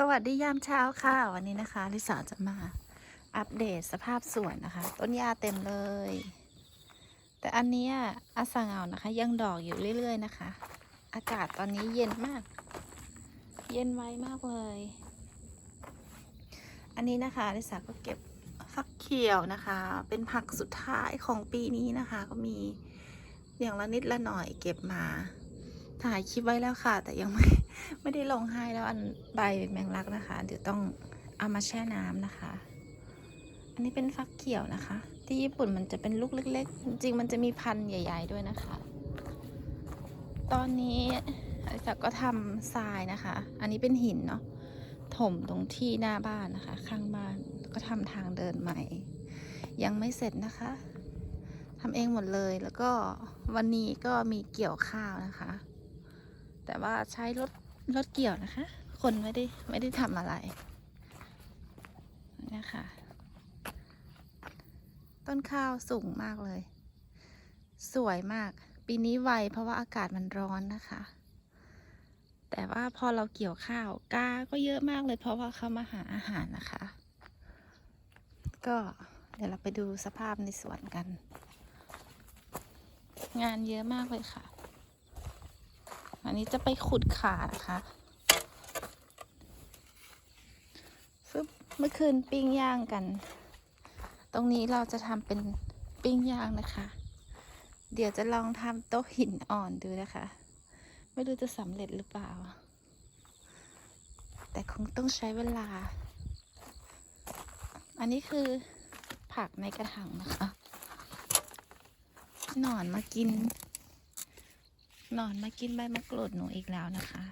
สวัสดียามเช้าค่ะ วันนี้นะคะลิสาจะมาอัปเดตสภาพสวนนะคะ ต้นหญ้าเต็มเลย แต่อันนี้อาสาเงานะคะ ยังดอกอยู่เรื่อย ๆ นะคะ อากาศตอนนี้เย็นมาก เย็นไวมากเลย อันนี้นะคะลิสาก็เก็บฟักเขียวนะคะ เป็นผักสุดท้ายของปีนี้นะคะ ก็มีอย่างละนิดละหน่อยเก็บมาถ่ายคลิปไว้แล้วค่ะ แต่ยังไม่ ไม่ได้ลงให้แล้วอันใบแมงลักนะคะ เดี๋ยวต้องเอามาแช่น้ำนะคะ อันนี้เป็นฟักเขียวนะคะ ที่ญี่ปุ่นมันจะเป็นลูกเล็ก ๆ จริงมันจะมีพันธุ์ใหญ่ ๆ ด้วยนะคะ ตอนนี้อลิซาก็ทำทรายนะคะ อันนี้เป็นหินเนาะถมตรงที่หน้าบ้านนะคะ ข้างบ้านก็ทำทางเดินใหม่ ยังไม่เสร็จนะคะทำเองหมดเลยแล้วก็วันนี้ก็มีเกี่ยวข้าวนะคะ แต่ว่าใช้รถ รถเกี่ยวนะคะ คนไม่ได้ไม่ได้ทำอะไรเนี่ยค่ะต้นข้าวสูงมากเลย สวยมาก ปีนี้ไวเพราะว่าอากาศมันร้อนนะคะ แต่ว่าพอเราเกี่ยวข้าวกาก็เยอะมากเลย เพราะว่าเขามาหาอาหารนะคะ ก็เดี๋ยวเราไปดูสภาพในสวนกัน งานเยอะมากเลยค่ะ อันนี้จะไปขุดขานะคะฟึบเมื่อคืนปิ้งย่างกัน ตรงนี้เราจะทำเป็นปิ้งย่างนะคะ เดี๋ยวจะลองทำโต๊ะหินอ่อนดูนะคะ ไม่รู้จะสำเร็จหรือเปล่า แต่คงต้องใช้เวลา อันนี้คือผักในกระถางนะคะ หนอนมากิน หนอนมากินใบมะกรูดหนูอีกแล้วนะคะ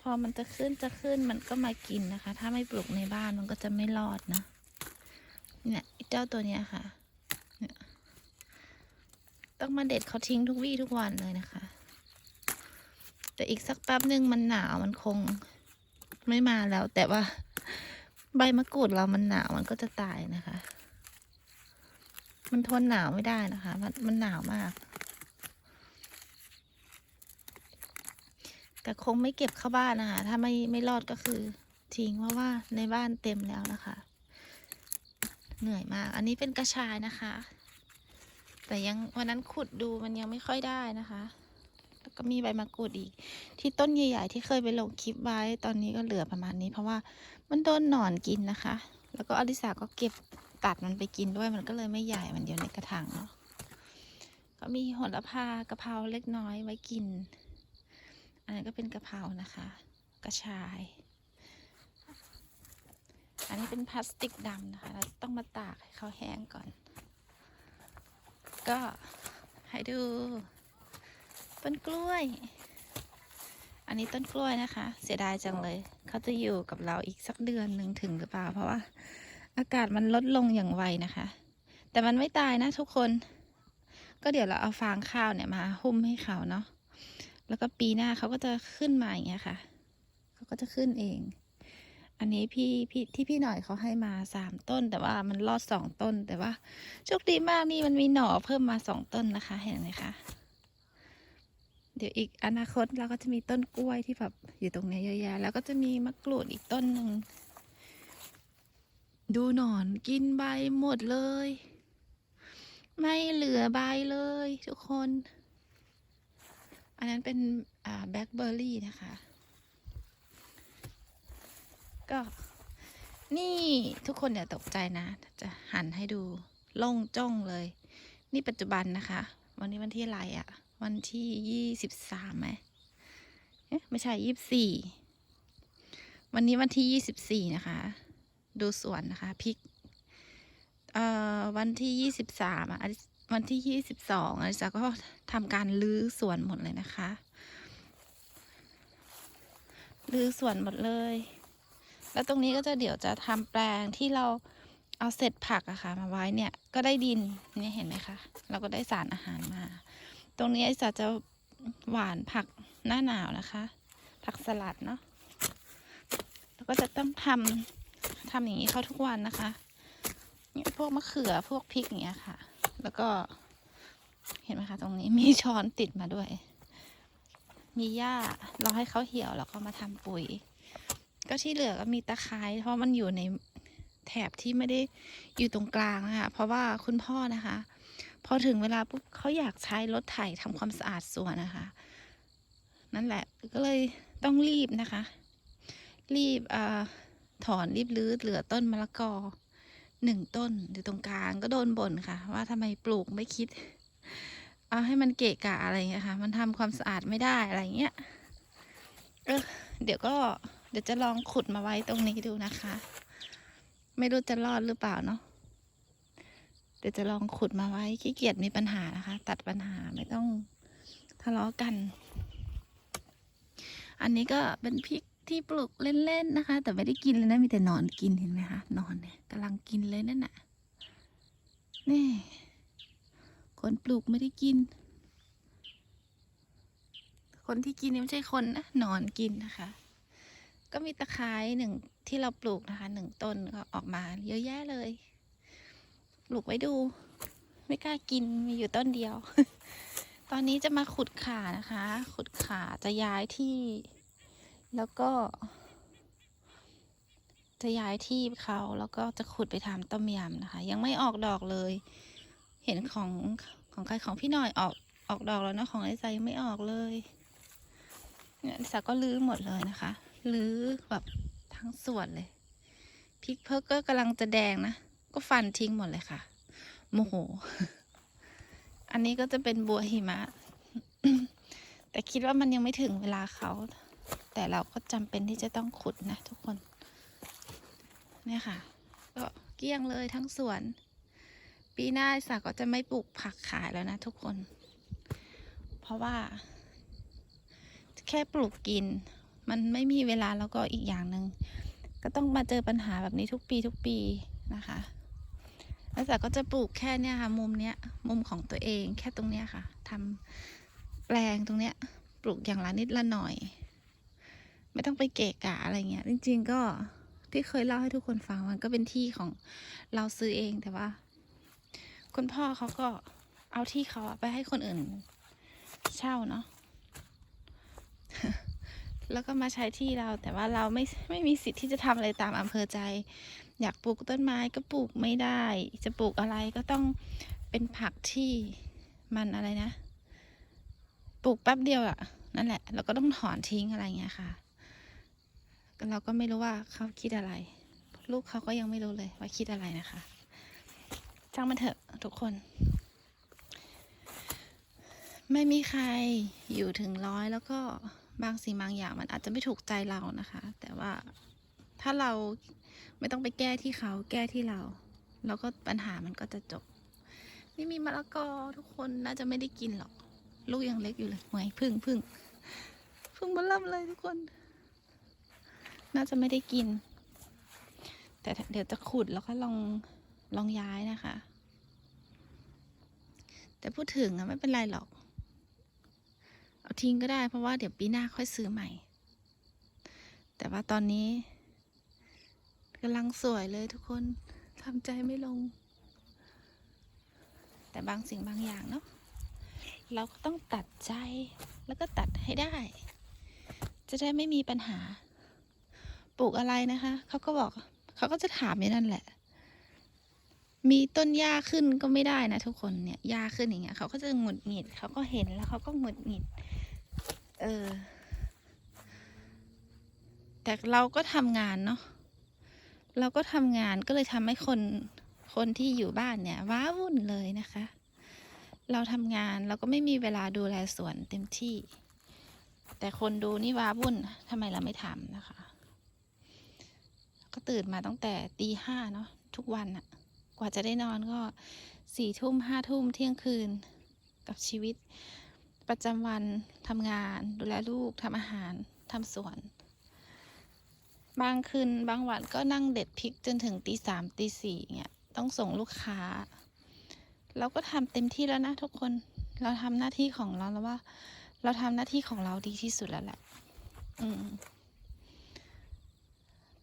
พอมันจะขึ้นจะขึ้นมันก็มากินนะคะ ถ้าไม่ปลูกในบ้านมันก็จะไม่รอดนะ เนี่ยเจ้าตัวเนี้ยค่ะเนี่ยต้องมาเด็ดเขาทิ้งทุกวี่ทุกวันเลยนะคะ แต่อีกสักแป๊บหนึ่งมันหนาวมันคงไม่มาแล้ว แต่ว่าใบมะกรูดเรามันหนาวมันก็จะตายนะคะ มันทนหนาวไม่ได้นะคะ มันมันหนาวมาก แต่คงไม่เก็บเข้าบ้านนะคะ ถ้าไม่ไม่รอดก็คือทิ้งเพราะว่าในบ้านเต็มแล้วนะคะ เหนื่อยมาก อันนี้เป็นกระชายนะคะ แต่ยังวันนั้นขุดดูมันยังไม่ค่อยได้นะคะ แล้วก็มีใบมะกรูดอีก ที่ต้นใหญ่ๆที่เคยไปลงคลิปไว้ตอนนี้ก็เหลือประมาณนี้ เพราะว่ามันโดนหนอนกินนะคะ แล้วก็อลิสาก็เก็บ ตัดมันไปกินด้วยมันก็เลยไม่ใหญ่มันอยู่ในกระถางเนาะก็มีโหระพากะเพราเล็กน้อยไว้กิน อันนี้ก็เป็นกะเพรานะคะ กระชาย อันนี้เป็นพลาสติกดำนะคะเราต้องมาตากให้เขาแห้งก่อน ก็ให้ดูต้นกล้วย อันนี้ต้นกล้วยนะคะ เสียดายจังเลย เขาจะอยู่กับเราอีกสักเดือนหนึ่งถึงหรือเปล่า เพราะว่า อากาศมันลดลงอย่างไวนะคะ แต่มันไม่ตายนะทุกคน ก็เดี๋ยวเราเอาฟางข้าวเนี่ยมาหุ้มให้เขาเนาะ แล้วก็ปีหน้าเขาก็จะขึ้นมาอย่างเงี้ยค่ะ เขาก็จะขึ้นเอง อันนี้พี่พี่ที่พี่หน่อยเขาให้มาสามต้น แต่ว่ามันรอดสองต้น แต่ว่าโชคดีมากนี่มันมีหน่อเพิ่มมาสองต้นนะคะ เห็นไหมคะ เดี๋ยวอีกอนาคตเราก็จะมีต้นกล้วยที่แบบอยู่ตรงเนี้ยเยอะแยะ แล้วก็จะมีมะกรูดอีกต้นหนึ่ง ดูหนอนกินใบหมดเลย ไม่เหลือใบเลยทุกคน อันนั้นเป็นแบล็คเบอร์รี่นะคะ ก็นี่ทุกคนอย่าตกใจนะ จะหันให้ดูโล่งจ้องเลย นี่ปัจจุบันนะคะ วันนี้วันที่อะไรอะวันที่ยี่สิบสามไหมเอ๊ะไม่ใช่ยี่สิบสี่วันนี้วันที่ยี่สิบสี่นะคะ ดูสวนนะคะพริกเอ่อวันที่ยี่สิบสามอะวันที่ยี่สิบสองอลิซาก็ทำการรื้อสวนหมดเลยนะคะรื้อสวนหมดเลย แล้วตรงนี้ก็จะเดี๋ยวจะทำแปลงที่เราเอาเศษผักอะค่ะ มาไว้เนี่ยก็ได้ดินเนี่ยเห็นไหมคะ เราก็ได้สารอาหารมา ตรงนี้อลิซาจะหวานผักหน้าหนาวนะคะ ผักสลัดเนาะแล้วก็จะต้องทำ ทำอย่างนี้เขาทุกวันนะคะเนี่ยพวกมะเขือพวกพริกอย่างเงี้ยค่ะ แล้วก็เห็นไหมคะ ตรงนี้มีช้อนติดมาด้วย มีหญ้าเราให้เขาเหี่ยวแล้วก็มาทำปุ๋ย ก็ที่เหลือก็มีตะไคร้เพราะมันอยู่ในแถบที่ไม่ได้อยู่ตรงกลางนะคะเพราะว่าคุณพ่อนะคะ พอถึงเวลาปุ๊บเขาอยากใช้รถไถทำความสะอาดสวนนะคะ นั่นแหละก็เลยต้องรีบนะคะ รีบเออ ถอนรีบรื้อเหลือต้นมะละกอหนึ่งต้นอยู่ตรงกลางก็โดนบ่นค่ะ ว่าทำไมปลูกไม่คิด เอาให้มันเกะกะอะไรเงี้ยค่ะ มันทำความสะอาดไม่ได้อะไรเงี้ยเออเดี๋ยวก็เดี๋ยวจะลองขุดมาไว้ตรงนี้ดูนะคะ ไม่รู้จะรอดหรือเปล่าเนาะเดี๋ยวจะลองขุดมาไว้ขี้เกียจมีปัญหานะคะ ตัดปัญหาไม่ต้องทะเลาะกัน อันนี้ก็เป็นพริก ที่ปลูกเล่นๆนะคะ แต่ไม่ได้กินเลยนะมีแต่นอนกินเห็นไหมคะนอนเนี่ยกำลังกินเลยนั่นน่ะนี่คนปลูกไม่ได้กิน คนที่กินนี่ไม่ใช่คนนะนอนกินนะคะ ก็มีตะไคร้หนึ่งที่เราปลูกนะคะหนึ่งต้นก็ออกมาเยอะแยะเลย ปลูกไว้ดู ไม่กล้ากินมีอยู่ต้นเดียว ตอนนี้จะมาขุดขานะคะ ขุดขาจะย้ายที่ แล้วก็ จะย้ายที่เขาแล้วก็จะขุดไปทำต้มยำนะคะ ยังไม่ออกดอกเลย เห็นของของใครของพี่หน่อยออกออกดอกแล้วนะของไอ้ใจยังไม่ออกเลยเนี่ยสาก็ลื้อหมดเลยนะคะลื้อแบบทั้งส่วนเลยพริกเพิกก็กำลังจะแดงนะก็ฟันทิ้งหมดเลยค่ะ โมโห อันนี้ก็จะเป็นบัวหิมะ แต่คิดว่ามันยังไม่ถึงเวลาเขา แต่เราก็จำเป็นที่จะต้องขุดนะทุกคน เนี่ยค่ะ ก็เกลี้ยงเลยทั้งสวน ปีหน้าสาก็จะไม่ปลูกผักขายแล้วนะทุกคน เพราะว่า แค่ปลูกกิน มันไม่มีเวลาแล้วก็อีกอย่างหนึ่งก็ต้องมาเจอปัญหาแบบนี้ทุกปีทุกปีนะคะแล้วแต่ก็จะปลูกแค่เนี้ยค่ะ มุมเนี้ย มุมของตัวเองแค่ตรงเนี้ยค่ะทำแปลงตรงเนี้ย ปลูกอย่างละนิดละหน่อย ไม่ต้องไปเกะกะอะไรเงี้ย จริง ๆ ก็ที่เคยเล่าให้ทุกคนฟังมันก็เป็นที่ของเราซื้อเองแต่ว่า คุณพ่อเขาก็เอาที่เขาไปให้คนอื่น เช่าเนาะแล้วก็มาใช้ที่เราแต่ว่าเราไม่ไม่มีสิทธิ์ที่จะทำอะไรตามอำเภอใจ อยากปลูกต้นไม้ก็ปลูกไม่ได้ จะปลูกอะไรก็ต้องเป็นผักที่มันอะไรนะ ปลูกแป๊บเดียวอะนั่นแหละเราก็ต้องถอนทิ้งอะไรเงี้ยค่ะ เราก็ไม่รู้ว่าเขาคิดอะไร ลูกเขาก็ยังไม่รู้เลยว่าคิดอะไรนะคะช่างมันเถอะทุกคน ไม่มีใครอยู่ถึงร้อยแล้วก็บางสิ่งบางอย่างมันอาจจะไม่ถูกใจเรานะคะ แต่ว่าถ้าเราไม่ต้องไปแก้ที่เขาแก้ที่เรา แล้วก็ปัญหามันก็จะจบ นี่มีมะละกอทุกคนน่าจะไม่ได้กินหรอก ลูกยังเล็กอยู่เลยหวยพึ่งพึ่งพึ่งบนล่ำเลยทุกคน น่าจะไม่ได้กิน แต่เดี๋ยวจะขุดแล้วก็ลองลองย้ายนะคะ แต่พูดถึงอะไม่เป็นไรหรอก เอาทิ้งก็ได้เพราะว่าเดี๋ยวปีหน้าค่อยซื้อใหม่ แต่ว่าตอนนี้กำลังสวยเลยทุกคนทำใจไม่ลง แต่บางสิ่งบางอย่างเนาะเราก็ต้องตัดใจแล้วก็ตัดให้ได้ จะได้ไม่มีปัญหา ลูกอะไรนะคะเขาก็บอกเขาก็จะถามอย่างนั้นแหละ มีต้นหญ้าขึ้นก็ไม่ได้นะทุกคนเนี่ยหญ้าขึ้นอย่างเงี้ยเขาก็จะหงุดหงิดเขาก็เห็นแล้วเขาก็หงุดหงิด เออ แต่เราก็ทำงานเนาะเราก็ทำงานก็เลยทำให้คนคนที่อยู่บ้านเนี่ย ว้าวุ่นเลยนะคะ เราทำงานเราก็ไม่มีเวลาดูแลสวนเต็มที่ แต่คนดูนี่ว้าวุ่นทำไมเราไม่ทำนะคะ ก็ตื่นมาตั้งแต่ตีห้าเนาะทุกวันอะกว่าจะได้นอนก็สี่ทุ่มห้าทุ่มเที่ยงคืนกับชีวิต ประจำวันทำงาน ดูแลลูกทำอาหารทำสวน บางคืนบางวันก็นั่งเด็ดพริกจนถึงตีสามตีสี่เนี่ยต้องส่งลูกค้า เราก็ทำเต็มที่แล้วนะทุกคนเราทำหน้าที่ของเราแล้วว่า เราทำหน้าที่ของเราดีที่สุดแล้วแหละ อืม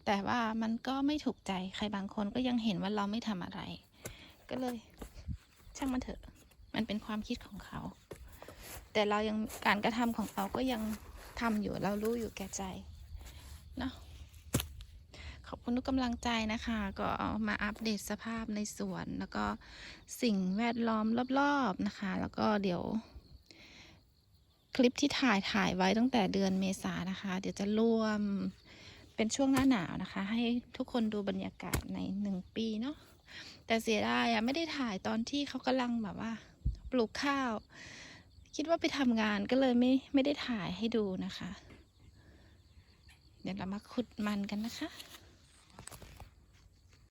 แต่ว่ามันก็ไม่ถูกใจใครบางคนก็ยังเห็นว่าเราไม่ทำอะไร ก็เลย ช่างมันเถอะ มันเป็นความคิดของเขา แต่เรายังการกระทำของเราก็ยังทำอยู่เรารู้อยู่แก่ใจเนาะขอบคุณทุกกำลังใจนะคะ ก็เอามาอัปเดตสภาพในสวน แล้วก็สิ่งแวดล้อมรอบๆนะคะ แล้วก็เดี๋ยวคลิปที่ถ่ายถ่ายไว้ตั้งแต่เดือนเมษานะคะ เดี๋ยวจะรวม เป็นช่วงหน้าหนาวนะคะ ให้ทุกคนดูบรรยากาศในหนึ่งปีเนาะแต่เสียดายอะไม่ได้ถ่ายตอนที่เขากำลังแบบว่า ปลูกข้าว คิดว่าไปทำงานก็เลยไม่ไม่ได้ถ่ายให้ดูนะคะ เดี๋ยวเรามาขุดมันกันนะคะ